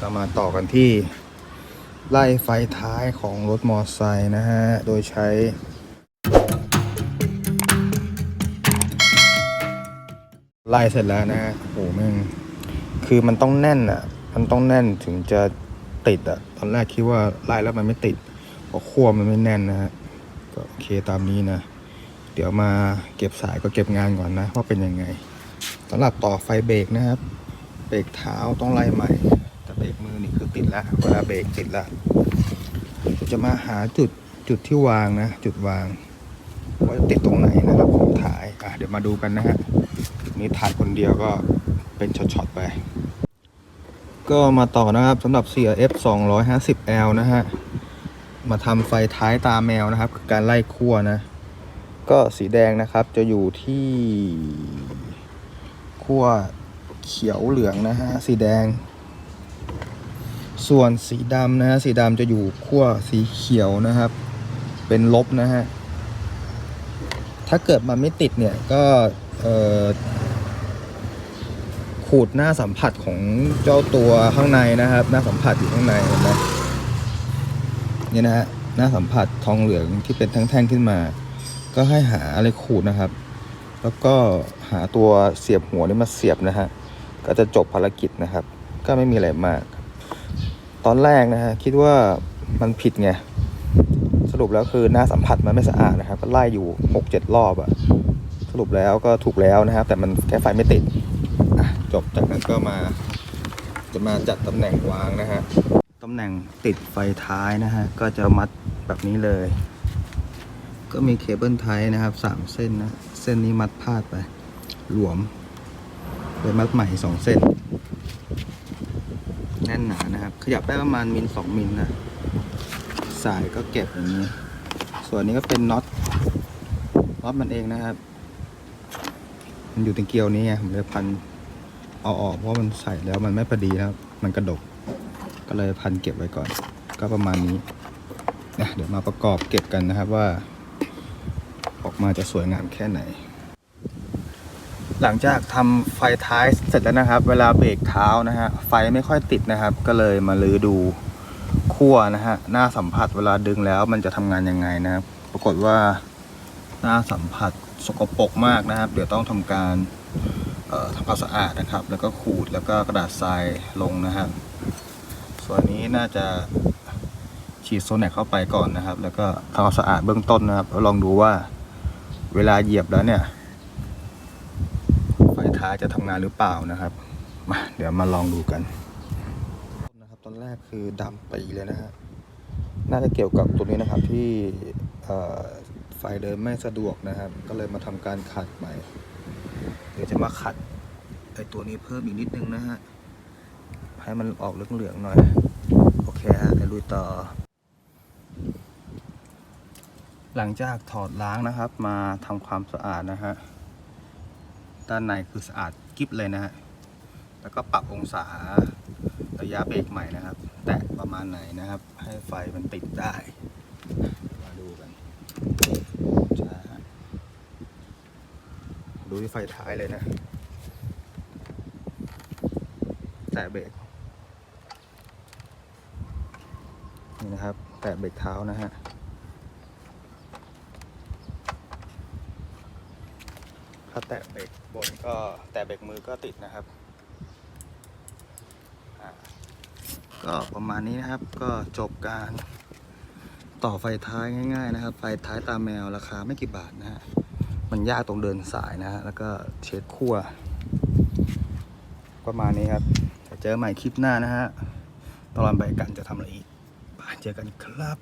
ก็มาต่อกันที่ไล่ไฟท้ายของรถมอเตอร์ไซค์นะฮะ โดยใช้ไล่เสร็จแล้วนะฮะโอ้โหแม่งคือมันต้องแน่นอะ มันต้องแน่นถึงจะติดอะ ตอนแรกคิดว่าไล่แล้วมันไม่ติดเพราะขั้วมันไม่แน่นนะฮะ ก็โอเคตามนี้นะ เดี๋ยวมาเก็บสายก็เก็บงานก่อนนะว่าเป็นยังไงสำหรับต่อไฟเบรกนะครับ เบรกเท้าต้องไล่ใหม่ เบรกมือนี่คือติดแล้วเวลาเบรกติดแล้ว จะมาหาจุดจุดที่วางนะ จุดวางว่าติดตรงไหนนะครับผมถ่ายอะเดี๋ยวมาดูกันนะฮะนี่ถ่ายคนเดียวก็เป็นช็อตๆไป ก็มาต่อนะครับสำหรับ CRF 250L นะฮะ มาทำไฟท้ายตาแมวนะครับคือการไล่ขั้วนะ ก็สีแดงนะครับจะอยู่ที่ขั้วเขียวเหลืองนะฮะ สีแดง ส่วนสีดำนะฮะสีดำจะอยู่ขั้วสีเขียวนะครับ เป็นลบนะฮะถ้าเกิดมันไม่ติดเนี่ยก็ขูดหน้าสัมผัสของเจ้าตัวข้างในนะครับ หน้าสัมผัสอยู่ข้างในเห็นไหมนี่นะฮะหน้าสัมผัสทองเหลืองที่เป็นแท่งๆขึ้นมา ก็ให้หาอะไรขูดนะครับ แล้วก็หาตัวเสียบหัวนี่มาเสียบนะฮะก็จะจบภารกิจนะครับ ก็ไม่มีอะไรมาก ตอนแรกนะฮะคิดว่ามันผิดไง สรุปแล้วคือหน้าสัมผัสมันไม่สะอาดนะครับ ก็ไล่อยู่หกเจ็ดรอบอะสรุปแล้วก็ถูกแล้วนะครับ แต่มันแค่ไฟไม่ติดจบจากนั้นก็มา จะมาจัดตำแหน่งวางนะฮะตำแหน่งติดไฟท้ายนะฮะก็จะมัดแบบนี้เลย ก็มีเคเบิลไทยนะครับสามเส้นนะเส้นนี้มัดพลาดไป หลวมเลยมัดใหม่สองเส้น แน่นหนานะครับ ขยับได้ประมาณมิลสองมิลนะสายก็เก็บอย่างนี้ ส่วนนี้ก็เป็นน็อตน็อตมันเองนะครับ มันอยู่ตรงเกลียวนี้ไงผมเลยพันเอาออกเพราะมันใส่แล้วมันไม่พอดีนะครับ มันกระดก ก็เลยพันเก็บไว้ก่อน ก็ประมาณนี้นะเดี๋ยวมาประกอบเก็บกันนะครับว่า ออกมาจะสวยงามแค่ไหน หลังจากทำไฟท้ายเสร็จแล้วนะครับ เวลาเบรกเท้านะฮะไฟไม่ค่อยติดนะครับ ก็เลยมาลือดูขั้วนะฮะหน้าสัมผัสเวลาดึงแล้วมันจะทำงานยังไงนะครับ ปรากฏว่าหน้าสัมผัสสกปรกมากนะครับ เดี๋ยวต้องทำการทำความสะอาดนะครับ แล้วก็ขูดแล้วก็กระดาษทรายลงนะครับส่วนนี้น่าจะฉีดโซแนคเข้าไปก่อนนะครับ แล้วก็ทำความสะอาดเบื้องต้นนะครับแล้วลองดูว่าเวลาเหยียบแล้วเนี่ย ท้ายจะทำงานหรือเปล่านะครับมาเดี๋ยวมาลองดูกันนะครับตอนแรกคือดำปีเลยนะฮะน่าจะเกี่ยวกับตัวนี้นะครับที่ไฟเดินไม่สะดวกนะครับ ก็เลยมาทำการขัดใหม่ เดี๋ยวจะมาขัดไอตัวนี้เพิ่มอีกนิดนึงนะฮะให้มันออกเหลืองๆหน่อย โอเคฮะเดี๋ยวลุยต่อ หลังจากถอดล้างนะครับ มาทำความสะอาดนะฮะ ด้านในคือสะอาดกิ๊บเลยนะฮะ แล้วก็ปรับองศาระยะเบรกใหม่นะครับ แตะประมาณไหนนะครับ ให้ไฟมันติดได้ มาดูกันดูที่ไฟท้ายเลยนะ แตะเบรกนี่นะครับ แตะเบรกเท้านะฮะ ถ้าแตะเบรกบนก็แตะเบรกมือก็ติดนะครับก็ประมาณนี้นะครับก็จบการต่อไฟท้ายง่าย ๆ นะครับ ไฟท้ายตาแมวราคาไม่กี่บาทนะฮะมันยากตรงเดินสายนะฮะแล้วก็เช็ดขั้วประมาณนี้ครับเจอใหม่คลิปหน้านะฮะตอนไปกันจะทำอะไรอีกไปเจอกันครับ